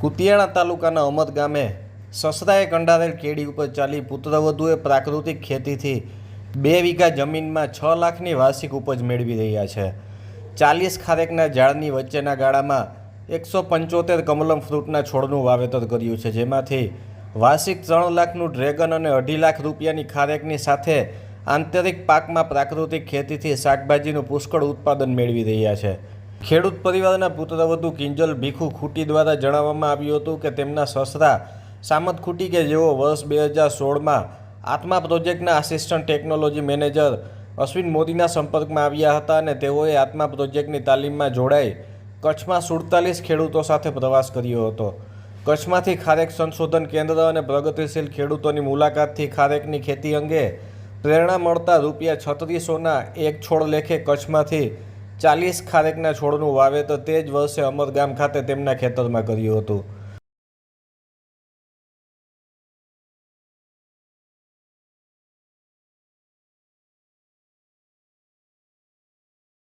કુતિયાણા તાલુકાના અમદ ગામે સસરાએ કંડારેલ કેડી ઉપર ચાલી પુત્રવધુએ પ્રાકૃતિક ખેતીથી બે વીઘા જમીનમાં છ લાખની વાર્ષિક ઉપજ મેળવી રહ્યા છે. ચાલીસ ખારેકના ઝાડની વચ્ચેના ગાળામાં એકસો પંચોતેર કમલમ ફ્રૂટના છોડનું વાવેતર કર્યું છે, જેમાંથી વાર્ષિક ત્રણ લાખનું ડ્રેગન અને અઢી લાખ રૂપિયાની ખારેકની સાથે આંતરિક પાકમાં પ્રાકૃતિક ખેતીથી શાકભાજીનું પુષ્કળ ઉત્પાદન મેળવી રહ્યા છે. ખેડૂત પરિવારના પુત્રવધુ કિંજલ ભીખુ ખૂટી દ્વારા જણાવવામાં આવ્યું હતું કે તેમના સસરા સામત ખૂટી કે જેઓ વર્ષ બે હજાર સોળમાં આત્મા પ્રોજેક્ટના આસિસ્ટન્ટ ટેકનોલોજી મેનેજર અશ્વિન મોદીના સંપર્કમાં આવ્યા હતા અને તેઓએ આત્મા પ્રોજેક્ટની તાલીમમાં જોડાઈ કચ્છમાં સુડતાલીસ ખેડૂતો સાથે પ્રવાસ કર્યો હતો. કચ્છમાંથી ખારેક સંશોધન કેન્દ્ર અને પ્રગતિશીલ ખેડૂતોની મુલાકાતથી ખારેકની ખેતી અંગે પ્રેરણા મળતા રૂપિયા છત્રીસોના એક છોડ લેખે કચ્છમાંથી ચાલીસ ખારેકના છોડનું વાવેતર તે જ વર્ષે અમરગામ ખાતે તેમના ખેતરમાં કર્યું હતું.